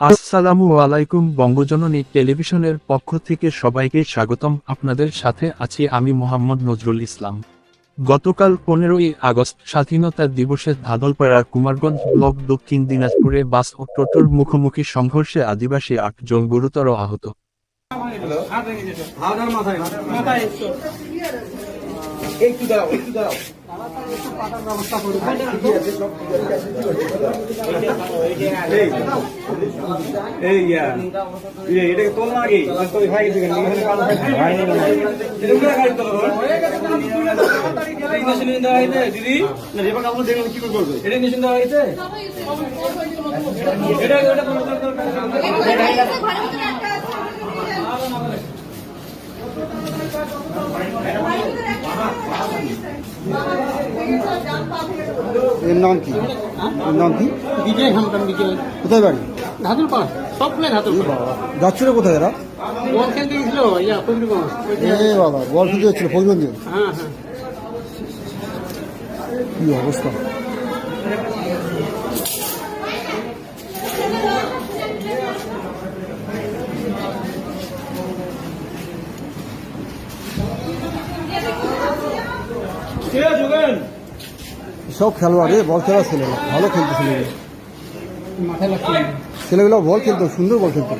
আসসালামু আলাইকুম বঙ্গজননী টেলিভিশনের পক্ষ থেকে সবাইকে স্বাগতম। আপনাদের সাথে আছি আমি মোহাম্মদ নজরুল ইসলাম। গতকাল পনেরোই আগস্ট স্বাধীনতা দিবসে ধাদলপাড়ার কুমারগঞ্জ ব্লক দক্ষিণ দিনাজপুরে বাস ও টোটোর মুখোমুখি সংঘর্ষে আদিবাসী আটজন গুরুতর আহত। একটু দাঁড়াও একটু দাঁড়াও। এই, এই ইয়া, ইয়ে, তোল না আগে, ভাই এখানে ভাই নিয়ে। এটা নিয়ে দিদি? না, এবার কাপড় দেখে কি করে করবে? এটা ইঞ্জেকশন দেওয়া হয়েছে? এটা- এটা এর নাম কি এর নাম কি বিজয় হামদাম বিজয় কোথায় বাড়ি ধাতুর পাড় সবগুলো ধাতুর পাড় যাচ্ছিল কোথায় এরা বল খেলতে গেছিল ইয়া ফজলুগঞ্জ এ বাবা বল খেলতে যাচ্ছিল ফজগঞ্জে হ্যাঁ হ্যাঁ কি অবস্থা কে যোগেন? সব খেলোয়াড় বল খেলা ছেলে ভালো খেলতো ছেলেগুলো। ছেলেগুলো বল খেলতো সুন্দর বল খেলতো?